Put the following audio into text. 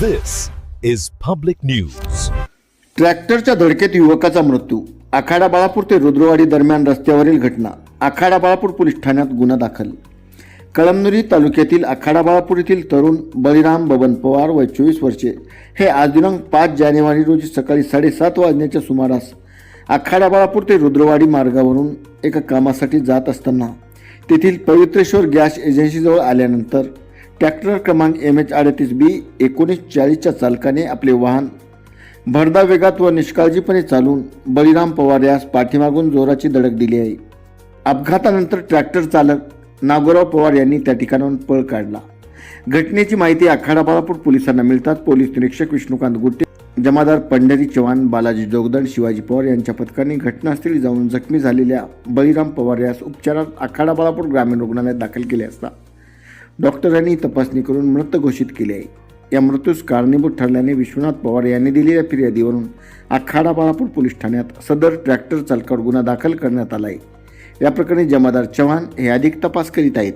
This is public news. ट्रॅक्टरच्या धडकेत युवकाचा मृत्यू. आखाडा बाळापूर ते रुद्रवाडी दरम्यान रस्त्यावरील घटना. आखाडा बाळापूर पोलीस ठाण्यात गुन्हा दाखल. कळमनुरी तालुक्यातील आखाडा बाळापूर येथील तरुण बळीराम बबन पवार वय चोवीस वर्षे हे आज दिनांक पाच जानेवारी रोजी सकाळी साडेसात वाजण्याच्या सुमारास आखाडा बाळापूर ते रुद्रवाडी मार्गावरून एका कामासाठी जात असताना तेथील पवित्रेश्वर गॅस एजन्सीजवळ आल्यानंतर ट्रॅक्टर क्रमांक एम एच अडतीस बी एकोणीस चाळीसच्या चालकाने आपले वाहन भरदा वेगात व निष्काळजीपणे चालून बळीराम पवार यास पाठीमागून जोराची धडक दिली आहे. अपघातानंतर ट्रॅक्टर चालक नागोराव पवार यांनी त्या ठिकाणाहून पळ काढला. घटनेची माहिती आखाडा बाळापूर पोलिसांना मिळतात पोलीस निरीक्षक विष्णुकांत गुट्टे जमादार पंढरी चव्हाण बालाजी जोगदंड शिवाजी पवार यांच्या पथकाने घटनास्थळी जाऊन जखमी झालेल्या बळीराम पवार यास उपचारात आखाडा बाळापूर ग्रामीण रुग्णालयात दाखल केले असता डॉक्टरांनी तपासणी करून मृत घोषित केले आहे. या मृत्यूस कारणीभूत ठरल्याने विश्वनाथ पवार यांनी दिलेल्या फिर्यादीवरून आखाडा बाळापूर पोलीस ठाण्यात सदर ट्रॅक्टर चालकावर गुन्हा दाखल करण्यात आला आहे. या प्रकरणी जमादार चव्हाण हे अधिक तपास करीत आहेत.